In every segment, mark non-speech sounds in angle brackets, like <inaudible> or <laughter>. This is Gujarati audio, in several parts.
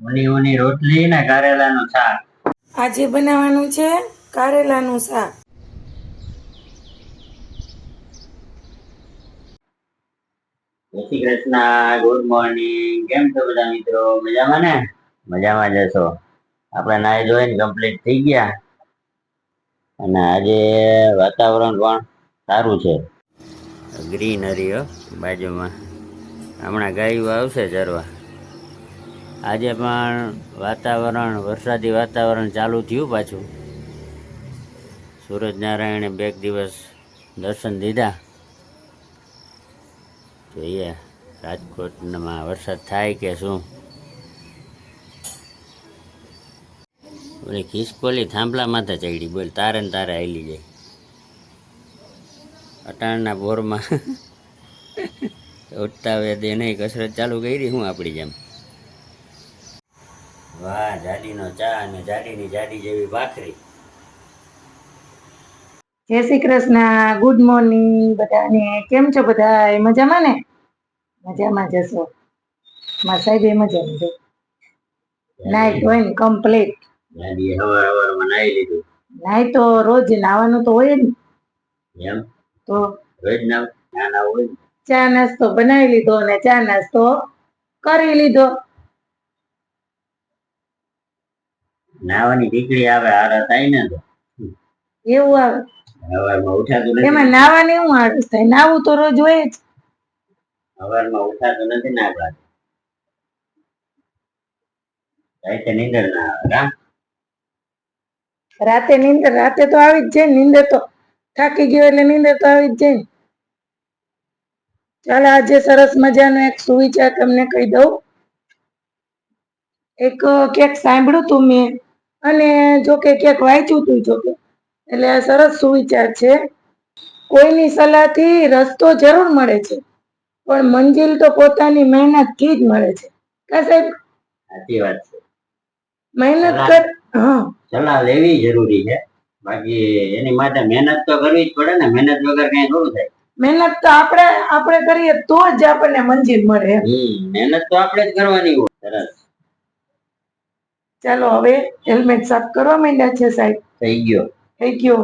ઊની રોટલી ને કારેલાનું શાક. આજે બનાવવાનું છે કારેલાનું શાક. જય શ્રી કૃષ્ણ ગુડ મોર્નિંગ. કેમ છો બધા મિત્રો? મજામાં ને? મજામાં જશો આપણે નાઈ જોઈને કમ્પ્લીટ થઈ ગયા. અને આજે વાતાવરણ પણ સારું છે. ગ્રીનરી હો બાજુમાં. હમણાં ગાયું આવશે ચરવા આજે પણ વાતાવરણ, વરસાદી વાતાવરણ ચાલુ થયું પાછું. સૂરજનારાયણે બે દિવસ દર્શન દીધા. જોઈએ રાજકોટમાં વરસાદ થાય કે શું? ઓલી ખિસકોલી થાંભલા માથે ચડી બોલ, તારે ને તારે આવેલી જાય. અટાણના બોરમાં <laughs> ઉઠતા વેદે નહીં કસરત ચાલુ કરી હું આપણી જેમ? વાહ જાડીનો ચા અને જાડીની જાડી જેવી ભાખરી. જય શ્રી કૃષ્ણ ગુડ મોર્નિંગ બધાને. કેમ છો બધા મજામાં ને? મજામાં જશો. મારા સાહેબ એ મજામાં છે. નાઈટ હોય ને કમ્પ્લીટ જાડીએ હવાર હવારમાં નાહી લીધું. નાઈ તો રોજ નાવાનું તો હોય જ ને. એમ? તો? રોજ નાવ ના ના હોય ને. ચા નાસ્તો બનાવી લીધો અને ચા નાસ્તો કરી લીધો. નાવાની દીકરી આવે આરા થાય ને તો એવું આવે. હવારમાં ઉઠાતું નથી. એમાં નાવાની હું આળસ થાય? નાવું તો રોજ હોય જ. હવારમાં ઉઠાતું નથી ને રાતે નીંદર ના આવે રાતે નીંદર રાતે તો આવી જ જાય નીંદર તો થાકી ગયો એટલે નીંદર તો આવી જ જાય ચાલો આજે સરસ મજાનો એક સુવિચાર તમને કહી દઉં. એક ક્યાંક સાંભળ્યું તું મેં. અને જો કે ક્યાંક વાંચ્યું તું જો કે. એટલે આ સરસ સુવિચાર છે. કોઈની સલાહથી રસ્તો જરૂર મળે છે. પણ મંજિલ તો પોતાની મહેનતથી જ મળે છે. કા સાહેબ? સાચી વાત છે. મહેનત કર હા. સલાહ લેવી જરૂરી છે. બાકી એની માટે મહેનત તો કરવી જ પડે ને. મહેનત વગર કઈ થોડું થાય. મહેનત તો આપણે આપણે કરીએ તો જ આપણને મંજિલ મળે મહેનત તો આપણે જ કરવાની હોય. સરસ. ચાલો હવે હેલ્મેટ સાફ કરવા માંડ્યા છે સાહેબ. થઈ ગયો. થઈ ગયો.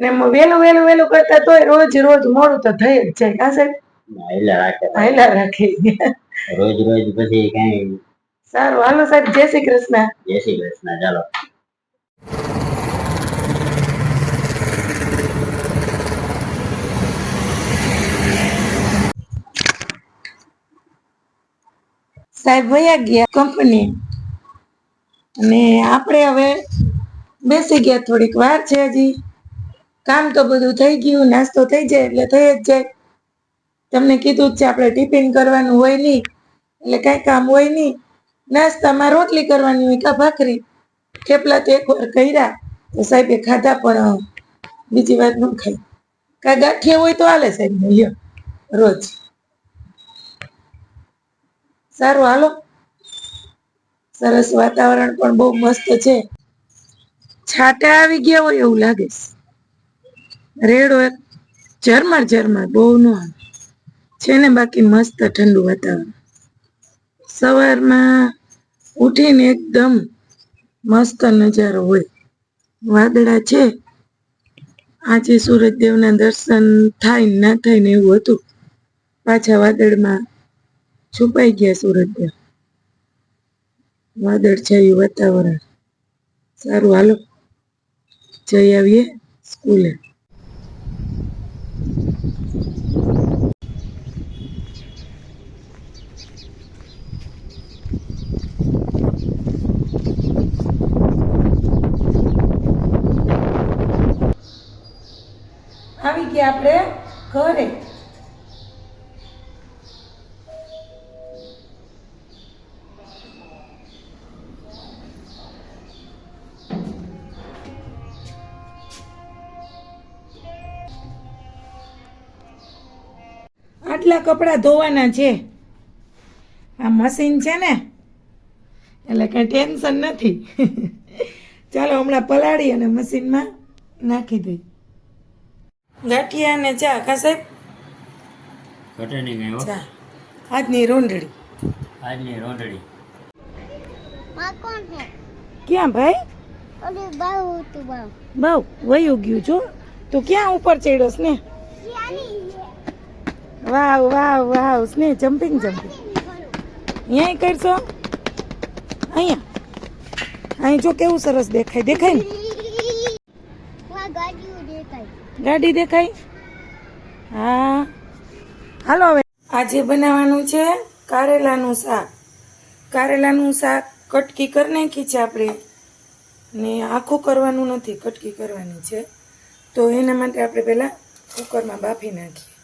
ને વેલું વહેલું વહેલું વહેલું કરતા તોય રોજ રોજ મોડું તો થઈ જ જાય. હા સાહેબ? હાયલા રાખે રોજ રોજ પછી કઈ સારું. હાલો સાહેબ. જય શ્રી કૃષ્ણ. જય શ્રી કૃષ્ણ. ચાલો. સાહેબ વયા ગયા કંપની અને આપણે હવે બેસી ગયા થોડીક વાર છે હજી. કામ તો બધું થઈ ગયું, નાસ્તો થઈ જાય એટલે થઈ જ જાય. તમને કીધું જ છે આપણે ટિફિન કરવાનું હોય નહીં, એટલે કાંઈ કામ હોય નહીં. નાસ્તામાં રોટલી કરવાની હોય કા ભાખરી. થેપલા તો એકવાર કર્યા, તો સાહેબે ખાધા પણ બીજી વાર ન ખાઈ. કાંઈ ગાંઠિયા હોય તો હાલે સાહેબ, લ્યો, રોજ. સારું, હાલો. સરસ વાતાવરણ પણ બહુ મસ્ત છે. છાટા આવી ગયા હોય એવું લાગે રેડ એક ઝરમર ઝરમર બહુ નો છે ને બાકી મસ્ત ઠંડુ વાતાવરણ. સવારમાં ઉઠીને એકદમ મસ્ત નજારો હોય. વાદળા છે. આજે સૂરજદેવના દર્શન થાય ના થાય ને એવું હતું. પાછા વાદળમાં છુપાઈ ગયા સૂરજદેવ વાદળ છાયું વાતાવરણ. સારું હાલો. જઈ આવીએ સ્કૂલે. આવી ગયા આપણે ઘરે. કેટલા કપડાં ધોવાના છે? આ મશીન છે ને? એટલે કંઈ ટેન્શન નથી. <laughs> ચાલો હમણાં પલાળી અને મશીનમાં નાખી દઈ. ગાંઠિયા ચા કા સાહેબ? આજની રોંડળી આજની રોંડળી ક્યાં ભાઈ? બહુ વયું ગયું છો તું ક્યાં ઉપર ચડ્યો ને? વાવ વાવ વાવ સ્નેહ જમ્પિંગ જમ્પિંગ અહીંયા કરશો? અહીંયા. અહીં જો કેવું સરસ દેખાય દેખાય ને? ગાડી દેખાય? હા. હાલો હવે. આજે બનાવવાનું છે કારેલાનું શાક. કારેલાનું શાક કટકી કરી નાખી છે આપણે. ને આખું કરવાનું નથી કટકી કરવાની છે. તો એના માટે આપણે પહેલાં કુકરમાં બાફી નાખીએ.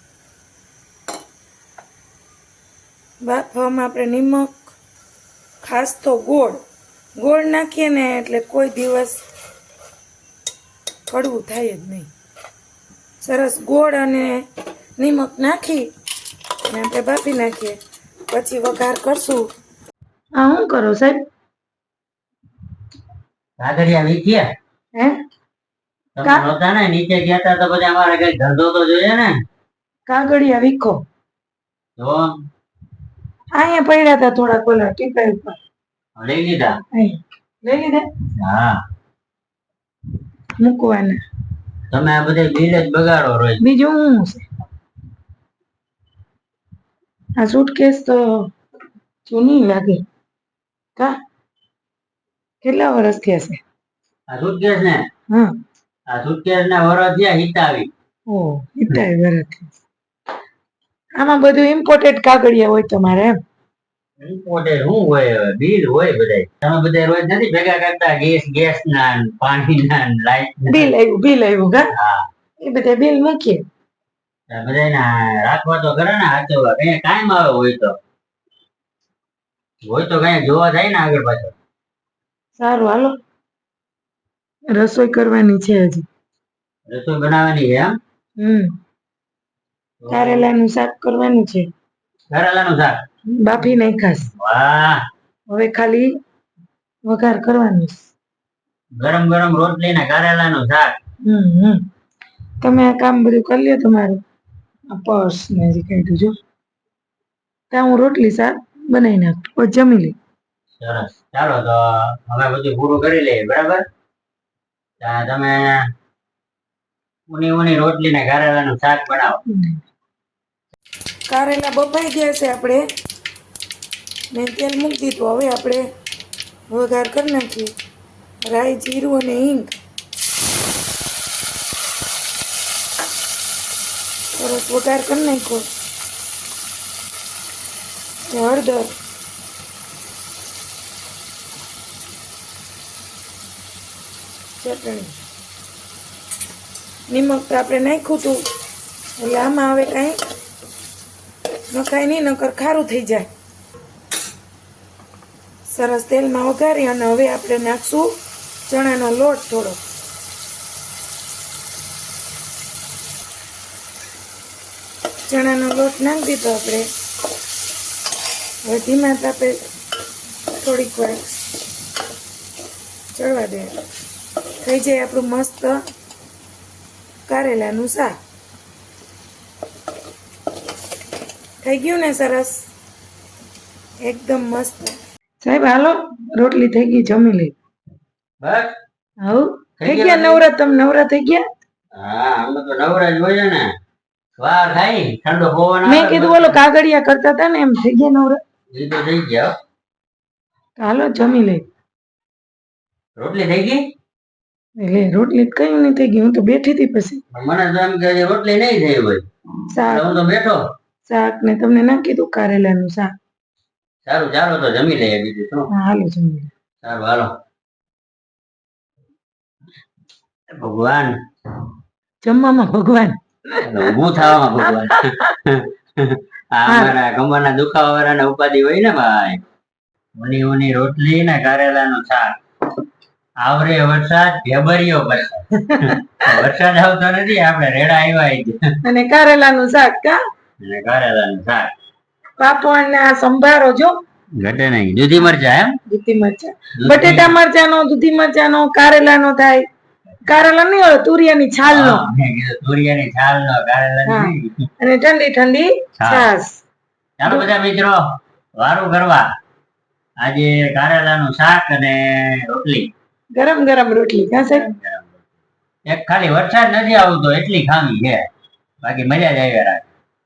બાફવામાં આપણે નિમક ખાસ તો ગોળ. ગોળ નાખીએ ને એટલે કોઈ દિવસ કડવું થાય જ નહીં. સરસ ગોળ અને નિમક નાખી અને આપણે બાફી નાખીએ. પછી વઘાર કરશું. આ શું કરો સાહેબ? કાગળિયા વીખ્યા હે? તમે કા- નહોતા ને? નીચે ગયા તા તો પછી અમારે કઈ ધંધો તો જોઈએ ને? કાગળિયા વીખો. જો. અહીંયા પડ્યા હતા થોડા કોલા ટીપાઈ ઉપર. લઈ લીધા. લઈ લીધા? હા. મૂકવાના. તમે આ બધા બિલ જ બગાડો રોજ. બીજું હું છે? આ સુટકેસ તો જૂની લાગે. કા? કેટલા વર્ષ થયા છે? આ સુટકેસ ને? હા. આ સુટકેસ ના વર્ષ થયા હિતાવી. ઓ હિતાવી વર્ષ થયા આમાં બધું ઇમ્પોર્ટેડ કાગળિયા હોય તમારે એમ. ઇમ્પોર્ટેડ શું હોય? બિલ હોય બધાય. તમે બધા રોજ નથી ભેગા કરતા ગેસ ગેસ ના પાણી ના લાઈટ બિલ આવ્યું બિલ આવ્યું કા? એ બધા બિલ મૂકીએ. રાખવા તો કરે ને હાચવવા કઈ કાયમ આવે હોય તો. હોય તો કઈ જોવા જાય ને આગળ પાછળ. સારું હાલો. રસોઈ કરવાની છે હજી. રસોઈ બનાવવાની છે એમ? હમ. કારેલાનું શાક કરવાનું છે. કારેલાનું શાક? બાફી નાખાશ વાહ. હવે ખાલી વઘાર કરવાનું છે. ગરમ ગરમ રોટલી ને કારેલાનું શાક. હમ તમે આ કામ બધું કરી લ્યો તમારું. આ પર્સ ને જે કાઢ્યું જો. ત્યાં હું રોટલી શાક બનાવી નાખું. જમી લઈ સરસ. ચાલો તો હવે બધું પૂરું કરી લઈએ બરાબર? ત્યાં તમે ઉની ઉની રોટલી ને કારેલાનું શાક બનાવો. કારેલા બફાઈ ગયા છે આપણે. ને તેલ મૂકી દીધું. હવે આપણે વઘાર કરી નાખીએ. રાઈ, જીરું અને હિંગ. સરસ વઘાર કરી નાખ્યો. હળદર. ચટણી. નિમક તો આપણે નાખ્યું હતું. એટલે આમાં હવે કાંઈ નખાય નહીં, નકર ખારું થઈ જાય. સરસ તેલમાં વઘારી અને હવે આપણે નાખશું ચણાનો લોટ થોડો. ચણાનો લોટ નાખી દીધો આપણે. હવે ધીમા તાપે થોડીક વાર ચડવા દે. થઈ જાય આપણું મસ્ત કારેલાનું શાક. થઈ ગયું ને સરસ. એકદમ મસ્ત. સાહેબ હાલો. રોટલી થઈ ગઈ જમી લઈ બસ. હવ. થઈ ગયા નવરા? તમે નવરા થઈ ગયા? હા અમે તો નવરાજ હોય ને. વાર થાય ઠંડો પવન મેં કીધું ઓલો કાગળિયા કરતા હતા ને એમ થઈ ગયા નવરા? એ તો થઈ ગયા હાલો જમી લઈ રોટલી થઈ ગઈ? એટલે રોટલી તો કયું નહીં થઈ ગઈ હું તો બેઠી હતી પછી. મને તો એમ કે રોટલી નહીં થઈ હોય. સારું. હું તો બેઠો. શાક ને તમને ના કીધું કારેલાનું શાક. સારું ચાલો તો જમી લઈએ બીજું શું? હાલો જમી સારું હાલો. ભગવાન. જમવામાં ભગવાન. ઊભું થવામાં ભગવાન. આ કમરના દુખાવા વાળાને ઉપાધિ હોય ને ભાઈ. ઊની ઊની રોટલી ને કારેલાનું શાક. આવરે વરસાદ ઢેબરિયો વરસાદ. વરસાદ આવતો નથી આપણે રેડા આવ્યા અને અને કારેલાનું શાક કા? અને કારેલાનું શાક પાપડ ને આ સંભારો જો ઘટે નહીં. દૂધી મરચા એમ? દૂધી મરચા. બટેટા મરચાનો દૂધી મરચાનો કારેલાનો થાય. કારેલા નહીં હોય તુરિયાની છાલનો. તુરિયાની છાલ નો કારેલાની અને ઠંડી ઠંડી. છાશ. ચાલો બધા મિત્રો વારું કરવા આજે કારેલાનું શાક અને રોટલી. ગરમ ગરમ રોટલી ક્યાં સાહેબ? એક ખાલી વરસાદ નથી આવતો એટલી ખામી છે. બાકી મજા જ આવી રાખે.